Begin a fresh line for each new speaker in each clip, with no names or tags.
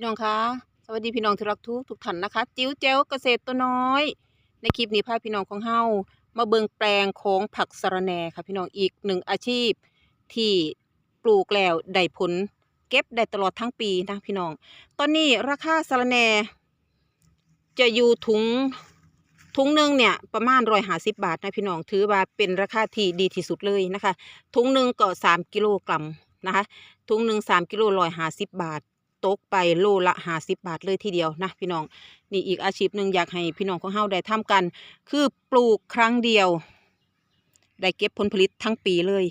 พี่น้องคะสวัสดีพี่น้องที่รักทุกทุกท่านนะคะ จิ้วเจ้วเกษตรตัวน้อย ในคลิปนี้พาพี่น้องของเฮามาเบิงแปลงของผักสะระแหน่ค่ะ พี่น้องอีกหนึ่งอาชีพ ที่ปลูกแล้วได้ผลเก็บได้ตลอดทั้งปีนะพี่น้อง ตอนนี้ราคาสะระแหน่จะอยู่ถุงถุงหนึ่งเนี่ยประมาณร้อยหาสิบบาทนะพี่น้องถือว่าเป็นราคาที่ดีที่สุดเลยนะคะ ถุงหนึ่งก็สามกิโลกรัมนะคะถุงหนึ่งสามกิโลร้อยหาสิบบาท ตกไปโลละหาสิบบาทเลยทีเดียวนะพี่น้องนี่อีกอาชีพหนึ่งอยากให้พี่น้องของเฮาได้ทำกัน คือปลูกครั้งเดียว ได้เก็บผลผลิตทั้งปีเลย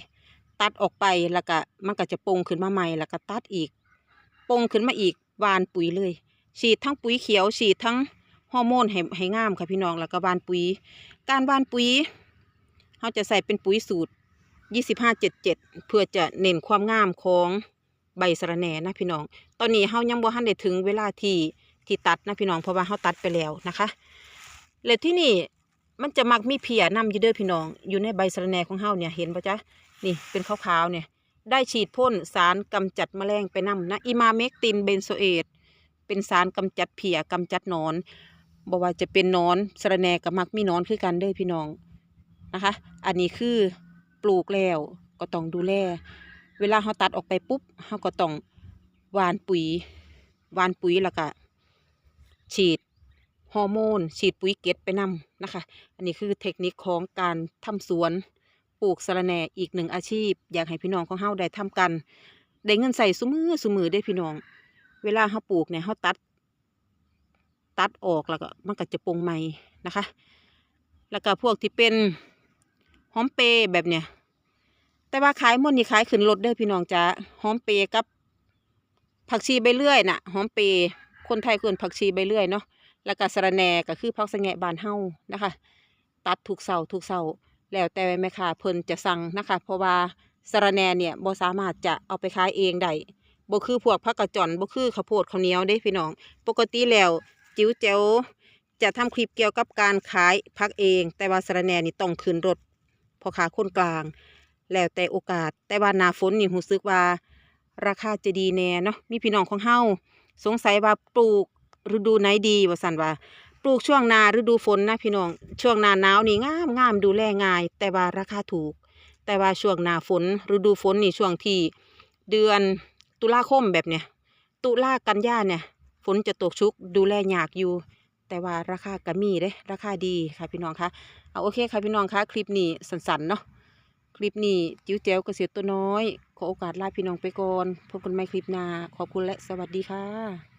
ตัดออกไปแล้วก็มันก็จะปงขึ้นมาใหม่แล้วก็ตัดอีกปงขึ้นมาอีกวานปุ๋ยเลย ฉีดทั้งปุ๋ยเขียวฉีดทั้งฮอร์โมนให้ให้งามค่ะพี่น้องแล้วก็วานปุ๋ย การวานปุ๋ยเราจะใส่เป็นปุ๋ยสูตร 2577 เพื่อจะเน้นความงามของ ใบสะระแหน่นะพี่น้อง ตอนนี้เฮายังบ่ทันได้ถึงเวลาที่ที่ตัดนะพี่น้องเพราะว่าเฮาตัดไปแล้วนะคะแล้วที่นี่มันจะมักมีเพียนำอยู่เด้อพี่น้อง อยู่ในใบสะระแหน่ของเฮาเนี่ยเห็นปะจ๊ะนี่เป็นขาวๆเนี่ยได้ฉีดพ่นสารกำจัดแมลงไปนำนะอิมาเมกตินเบนโซเอตเป็นสารกำจัดเพียกำจัดนอนบ่ว่าจะเป็นนอนสะระแหน่กับมักมีนอนคือกันเด้อพี่น้องนะคะ อันนี้คือปลูกแล้วก็ต้องดูแล เวลาเขาตัดออกไปปุ๊บเขาก็ต้องหวานปุ๋ยวานปุ๋ยแล้วก็ฉีดฮอร์โมน ฉีดปุ๋ยเก็ดไปนำนะคะ อันนี้คือเทคนิคของการทำสวนปลูกสะระแหน่อีกหนึ่งอาชีพ อยากให้พี่น้องของเฮาได้ทำกันได้เงินใส่สมือสมือได้พี่น้อง เวลาเขาปลูกเนี่ยเขาตัด ตัดออกแล้วก็มันก็จะปงใหม่นะคะ แล้วก็พวกที่เป็นหอมเปรย์แบบเนี้ย แต่ว่าขายมดนี่ขายขึ้นรถเด้อพี่น้องจ้าหอมเปรย์กับ ผักชีใบเลื่อยน่ะหอมเปรย์คนไทยควรผักชีใบเลื่อยเนาะแล้วก็สระแหน่ก็คือผักสะแงะบานเฮานะคะ ตัดทุกเสาทุกเสาแล้วแต่แม่ค้าเพิ่นจะสั่งนะคะ เพราะว่าสระแหน่เนี่ยบ่สามารถจะเอาไปขายเองได้บ่คือพวกผักกระจอนบ่คือข้าวโพดข้าวเหนียวเด้พี่น้อง ปกติแล้วจิ๋วแจ๋วจะทำคลิปเกี่ยวกับการขายผักเอง แต่ว่าสระแหน่นี่ต้องขึ้นรถพ่อค้าคนกลาง แล้วแต่โอกาส แต่ว่าหนาฝนนี่รู้สึกว่า ราคาจะดีแน่เนาะ มีพี่น้องของเฮาสงสัยว่าปลูกฤดูไหนดีว่าสันว่า ปลูกช่วงนาฤดูฝนนะพี่น้อง ช่วงหนาหนาวนี่งามงามดูแลง่าย แต่ว่าราคาถูก แต่ว่าช่วงหนาฝน ฤดูฝนนี่ช่วงที่เดือนตุลาคมแบบเนี้ย ตุลากันยาเนี่ย ฝนจะตกชุกดูแลยากอยู่ แต่ว่าราคาก็มีเด้ ราคาดีค่ะพี่น้องคะ เอาโอเคค่ะพี่น้องคะ คลิปนี้สั้นๆเนาะ คลิปนี้จิ้วแจ้วเกษตรตัวน้อย ขอโอกาสลาพี่น้องไปก่อน พบกันใหม่คลิปหน้า ขอบคุณและสวัสดีค่ะ